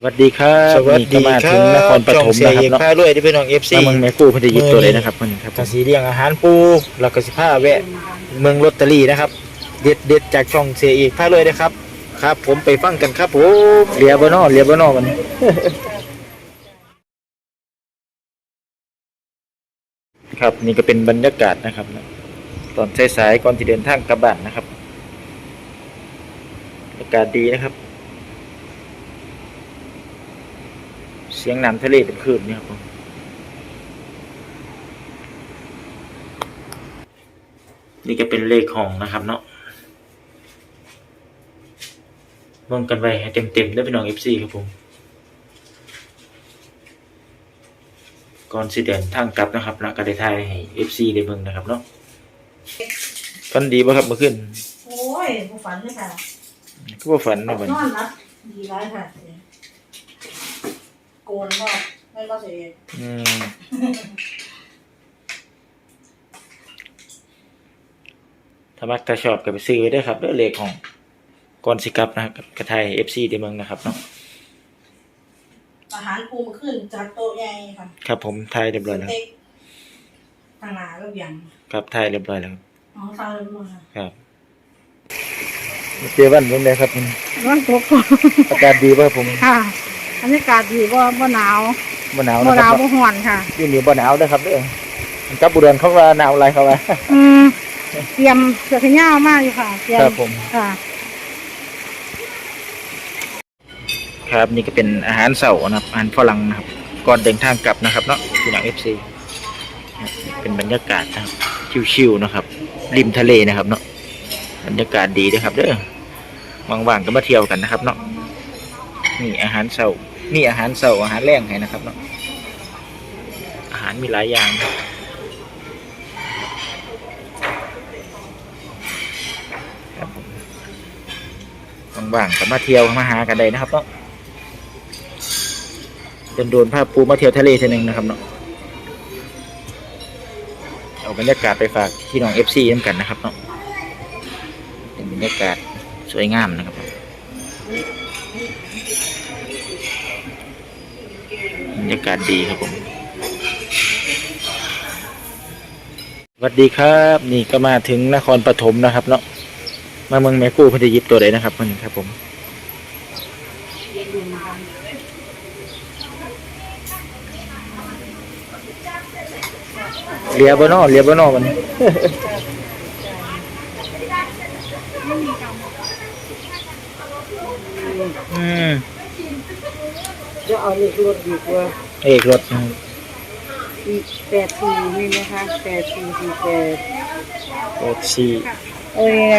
สวัสดีครับสวัสนี่ดีก็มาครัถึบงนครปฐมช่องเสียนะครับเนาะเอกพารวยที่เป็นน้องเอฟซีมาเมืองแม่กู้เพอดีหยิบตัวเลยนะครับมันครับกสีเลี้ยงอาหารปูแล้วก็สิผ้าแวะเมืองลอตเตอรี่นะครับ เด็ดเด็ดจากช่องเสียเอกพารวยนะครับ ครับ ผมไปฟังกันครับผมเรียบนอเรียบนอมันครับนี่ก็เป็นบรรยากาศนะครับ ตอนสายๆก่อนที่เดินทางกลับบ้านนะครับบรรยากาศดีนะครับ สียงน้ำทะเลเป็นคลื่นนี่ครับผมนี่ก็เป็นเลขห้องนะครับเนาะเบิ่งกันไว้ให้เต็มๆได้เป็นน้อง FC ครับผม ก่อนสิเดินทางกลับนะครับแล้วก็ได้ทายให้ FC ได้เบิ่งนะครับเนาะฝันดีบ่ครับเมื่อคืนโอ้ยผู้ฝันเลยค่ะก็บ่ฝันเนาะบัดนนี้อนรับดีร้ายค่ะ โกนก็ไม่ก็เสียอืมถ้ามักถ้าชอบก็ไปซื้อไว้เด้อครับเด้อเลขของก่อนสิกลับนะครับกระทาย FC ได้เบิ่งนะครับเนาะอาหารปูมาขึ้นจากโต๊ะใหญ่ค่ะครับผมทายเรียบร้อยแล้วเต็กทางหนาก็เบี่ยงครับทายเรียบร้อยแล้วครับอ๋อทางเลยหมดค่ะครับเจอวันเป็นไงครับผม ร้อนตก อากาศดีป่ะครับผม ค่ะ บรรยากาศดีว่าบ่หนาวบ่หนาวบ่นะหคนาวรับบ่ฮ้อนค่ะที่นี่บ่หนาวเด้อครับเด้อกับบุเรนเขาว่าหนาวอะไรเขาว่า อืมเตรียมเสื้อแขนยาวมากอยู่ค่ะเตรียมครับผม ค่ะครับนี่ก็เป็นอาหารเสาร์นะครับอาหารฝรั่งนะครับก่อนเดินทางกลับนะครับเนาะที่หนังเอฟซีเป็นบรรยากาศนะครับชิวๆนะครับ ริมทะเลนะครับเนาะบรรยากาศดีนะครับเด้อว่างๆก็มาเที่ยวกันนะครับเนาะ นี่อาหารเสาร์นี่อาหารเสาร์อาหารแรงให้นะครับเนาะอาหารมีหลายอย่างครับผมว่างๆก็มาเที่ยวมาหากันได้นะครับเนาะโดนภาพปูมาเที่ยวทะเลเทีนึงนะครับเนาะเอาบรรยากาศไปฝากพี่น้องเอฟซีน้ำกันนะครับเนาะเป็นบรรยากาศสวยงามนะครับ รยากาศดีครับผมสวัสดีครับ นี่ก็มาถึงนครปฐมนะครับ เนาะมาเมืองแม่กู้พอดียิบตัวเลยนะครับมันครับผมเรียบนอเรียบนอมันอืม จะเอาเลขรถดีกว่าเอกรถนะครับแปดสี่นี่นะคะแปดสี่สี่แปดรถสี่โอ้ยไง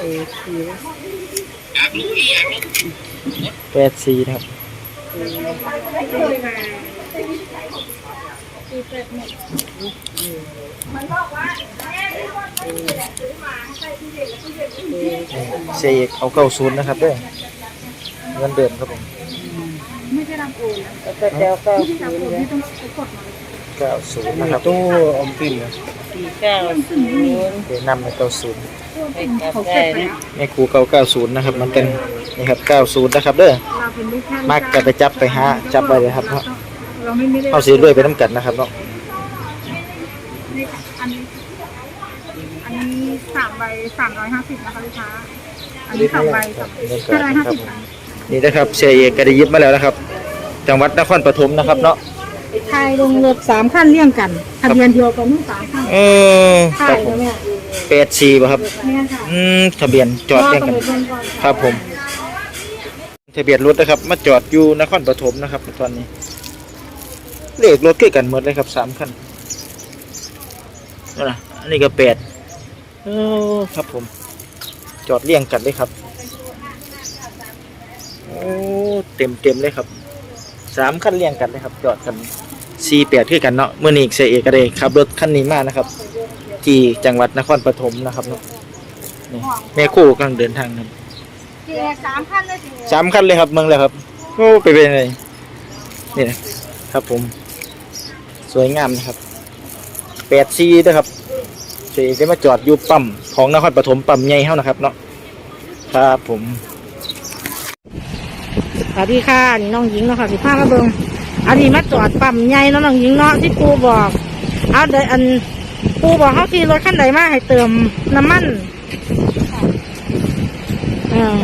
แปดสี่แปดสี่นะครับเสียเอกเอาเก้าศูนย์นะครับเด้อ เงินเดือนครับผมแล้วก็เจ้าเก้าศูนย์นะเก้าศูนย์นะครับตู้อมตินนะสี่เก้าศูนย์เดี๋ยวนำในเก้าศูนย์ไปกลับได้นะแม่ครูเก้าเก้าศูนย์นะครับ มันเป็นนี่ครับเก้าศูนย์นะครับเด้อมากก็ไปจับไปหาจับไปเลยครับเนาะ เราไม่ไม่ได้เอาสีด้วยไปน้ำกัดนะครับเนาะอันนี้อันนี้สามใบสามร้อยห้าสิบนะคะลูกค้าอันนี้สามใบสามบรรยากาห้าศร้อยนะห้าครับสิบผม นี่นะครับเสียเอกก็ได้ยึดมาแล้วนะครับ จังหวัดนครปฐมนะครับเนาะไทยลงรถสามขั้นเลี่ยงกันทะเบียนเดียวกันทั้งสามขั้นเออคใช่รับผมแล้วเนี่ยแปดสี่ป่ะครับแม่นค่ะอืมทะเบียนจอดเรียงกัน ครับผม ทะเบียนรถนะครับ มาจอดอยู่นครปฐมนะครับ ตอนนี้เลขรถใกล้กันหมดเลยครับสามคันนั่นนะอันนี้ก็แปดเออครับผม จอดเรียงกันเลยครับโอ้ เต็มเต็มเลยครับสามคันเรียงกันเลยครับ จอดกันสี่แปดคือกันเนาะเมื่อนี้เสียเอกก็เลยขับรถคันนี้มานะครับ ที่จังหวัดนครปฐมนะครับเนาะนี่แม่คู่กำลังเดินทางนะครับเจ๊สามขั้นเลยสิสามคันเลยครับเมืองเลยครับโอ้ไปเป็นไงนี่นะครับผม สวยงามนะครับแปดซีนะครับเสีจะมาจอดอยู่ปั๊มของนครปฐมปั๊มใหญ่เท่านะครับเนาะครับผม สวัสดีค่ะนี่น้องหญิงเนาะค่ะสิพามาเบิงอันนี้มาจอดปั๊มใหญ่เนาะน้องหญิงเนาะที่ปูบอกเอาเดยวอันปูบอกเขาขี่รถคันใดมาให้เติมน้ำมันเออ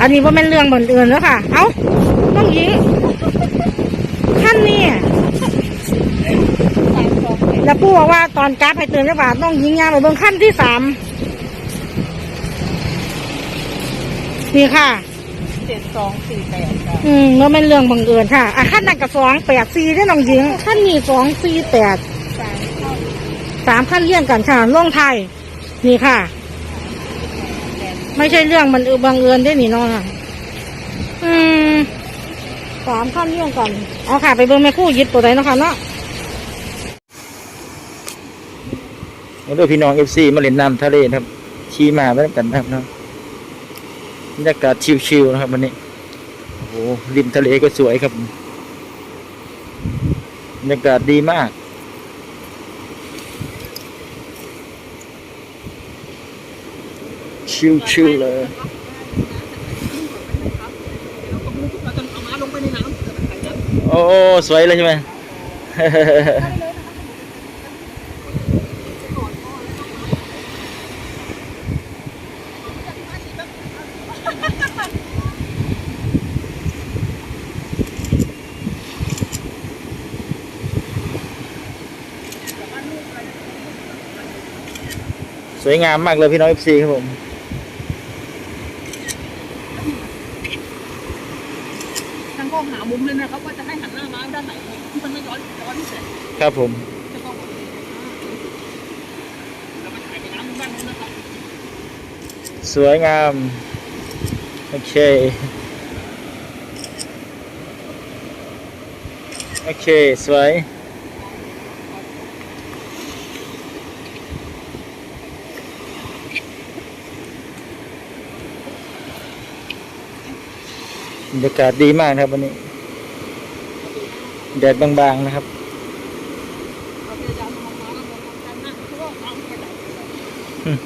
อันนี้ว่าเป็นเรื่องบังเอิญแล้วค่ะ เอ้าน้องหญิงท่านนี่แล้วปูบอกว่าตอนกราฟให้เติมจักบาทน้องหญิงยางไปเบิงขั้นที่สามนี่ค่ะ เจ็ดสองสี่แปดค่ะอืมแล้วเป็นเรื่องบังเอิญค่ะอะขั้นนั้นกับสองแปดสี่ได้น้องหญิงขั้นนี้สองสี่แปด สามเข้าสามขั้นเลี่ยงกันค่ะล่องไทย นี่ค่ะ ไม่ใช่เรื่องมันเออบังเอิญได้หนีน้องอะอืมสามขั้นเลี่ยงกันเอาค่ะ ไปเบิ่งแม่คู่ยึดตัวไหนเนาะค่ะเนาะนี่ด้วยพี่น้องเอฟซีมาเล่นน้ำทะเลนะครับ ขี่มาไม่ต้องกันนะครับเนาะ บรรยากาศชิลๆนะครับวันนี้โอ้โหริมทะเลก็สวยครับบรรยากาศดีมาก ชิลๆเลยโอ้สวยเลยใช่ไหม สวยงามมากเลยพี่น้องเอฟซีครับผมทางก็หามุมเลยนะครับว่าจะให้หันหน้ามาด้านไหนที่มันไม่ย้อนย้อนที่เสร็จครับผมจะต้องแล้วมันถ่ายไปน้ำด้านนู้นนะครับสวยงาม โอเค โอเค สวย รรยากาศดีมากนะครับวันนี้ แดดบางๆนะครับเราพยายามมองมาแล้วมองกันนะเพราะว่าทางกระดาษต้อง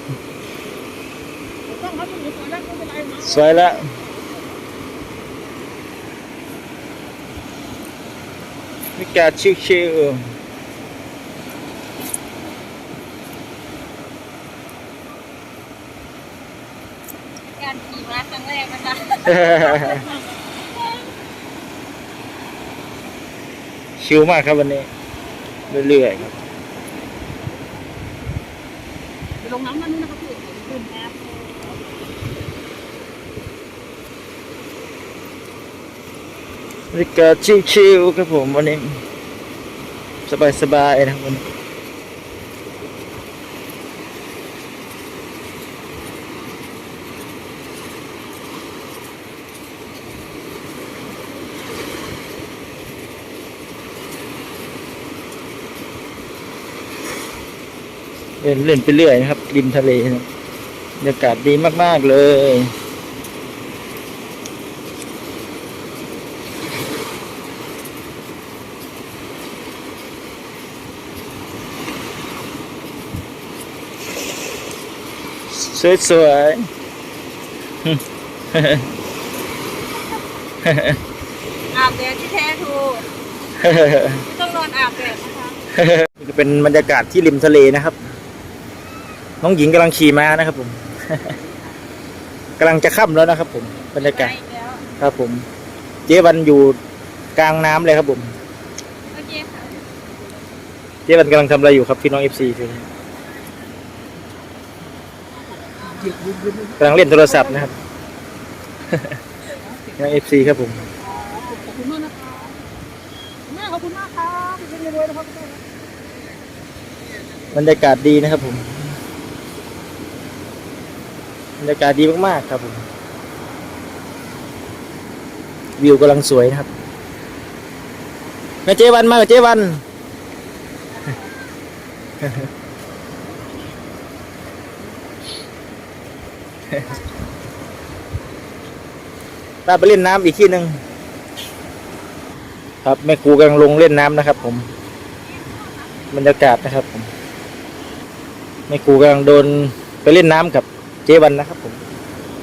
ครับมันอยู่สวยแล้วไม่เป็นไรนะสวยแล้วบรรยากาศชิวการขี่ม้าครั้งแรกนะคะ ชิวมากครับวันนี้ เรื่อยๆครับไปลงน้ำนั่นนู้นนะครับพี่ขึ้นแอปบรรยากาศชิวๆครับผมวันนี้ สบายๆนะครับวันนี้ เล่นเล่นไปเรื่อยนะครับริมทะเลนะครับบรรยากาศดีมาก ๆ เลย สวยๆอาบแดดที่แท้ทูต้องนอนอาบแดดนะคะนี่ก็เป็นบรรยากาศที่ริมทะเลนะครับ น้องหญิงกำลังขี่ม้านะครับผม กำลังจะค่ำแล้วนะครับผมบรรยากาศแล้วครับผม เจ๊วันอยู่กลางน้ำเลยครับผมโอเคค่ะเจ๊วันกำลังทำอะไรอยู่ครับพี่น้องเอฟซีกำลังเล่นโทรศัพท์นะครับน้องเอฟซีครับผมขอบคุณมากนะคะแม่ขอบคุณมากครับเป็นรวยๆนะครับบรรยากาศดีนะครับผม บรรยากาศดีมากๆครับผมวิวกำลังสวยนะครับแม่เจวันมากับเจวันตาไปเล่นน้ำอีกที่หนึ่งครับแม่ครูกำลังลงเล่นน้ำนะครับ ผม บรรยากาศนะครับผมแม่ครูกำลังโดนไปเล่นน้ำกับ เจวันนะครับผม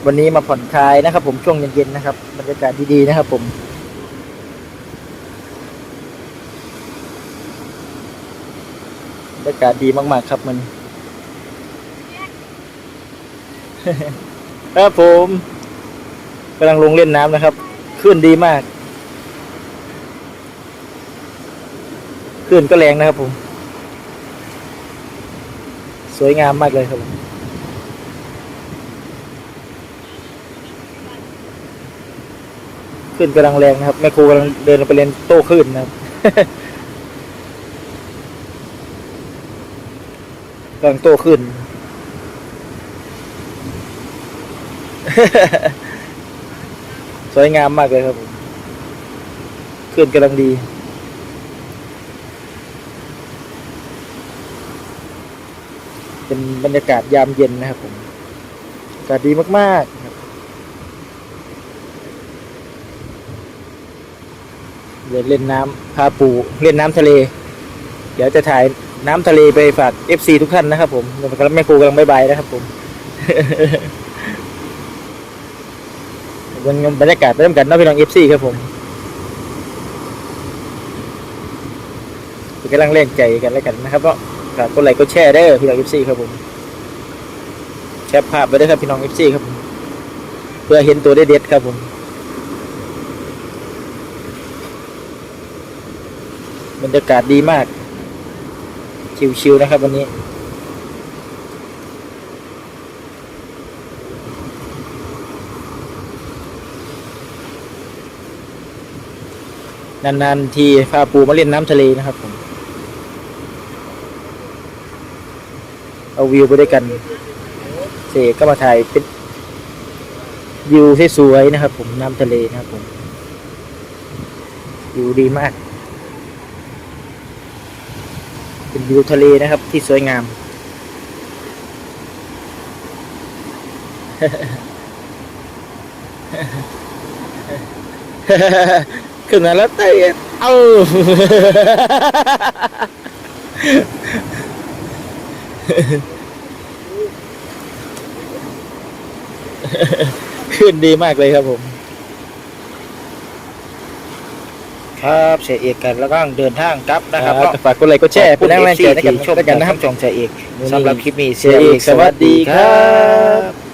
วันนี้มาผ่อนคลายนะครับ ผมช่วงเย็นๆนะครับบรรยากาศดีๆนะครับผมบรรยากาศดีมาก ๆ ครับมันครับผมกำลังลงเล่นน้ำนะครับคลื่นดีมากคลื่นก็แรงนะครับผม สวยงามมากเลยครับผม คลื่นกำลังแรงนะครับแม่ครูกำลังเดินไปเล่นโต้คลื่นนะครับ กำลังโตขึ้น สวยงามมากเลยครับผมขึ้นกำลังดีเป็นบรรยากาศยามเย็นนะครับผมอากาศดีมาก ๆครับเดินเล่นน้ำพาปูเล่นน้ำทะเล เดี๋ยวจะถ่ายน้ำทะเลไปฝาก FC ทุกท่านนะครับผมเดี๋ยวแม่ครูกำลังบายบายนะครับผมวันบรรยากาศไปร่วมกันเนาะพี่น้อง FC ครับผมกำลังเล่นใจกันแล้วกันนะครับเนาะฝากกดไลค์กดแชร์ได้อพี่น้อง FC ครับผมแคปภาพไปด้วยครับพี่น้อง FC ครับผมเพื่อเห็นตัวเด็ดๆครับผม บรรยากาศดีมาก ชิวๆนะครับวันนี้ นานๆทีพาปูมาเล่นน้ำทะเลนะครับผมเอาวิวไปด้วยกัน เสกก็มาถ่ายเป็นวิวสวยๆนะครับผมน้ำทะเลนะครับผมวิวดีมาก เป็นวิวทะเลนะครับที่สวยงาม ขึ้นมาแล้วเต้เอาขึ้นดีมากเลยครับผม ครับเสียเอกกันแล้วก็เดินทางกลับนะครับครับฝากกดไลค์กดแชร์ขอบคุณเป็นแรงใจ FC ให้กันที่ชมด้วยกันนะครับช่องเสียเอกสำหรับคลิปนี้เสียเอกสวัสดีครับ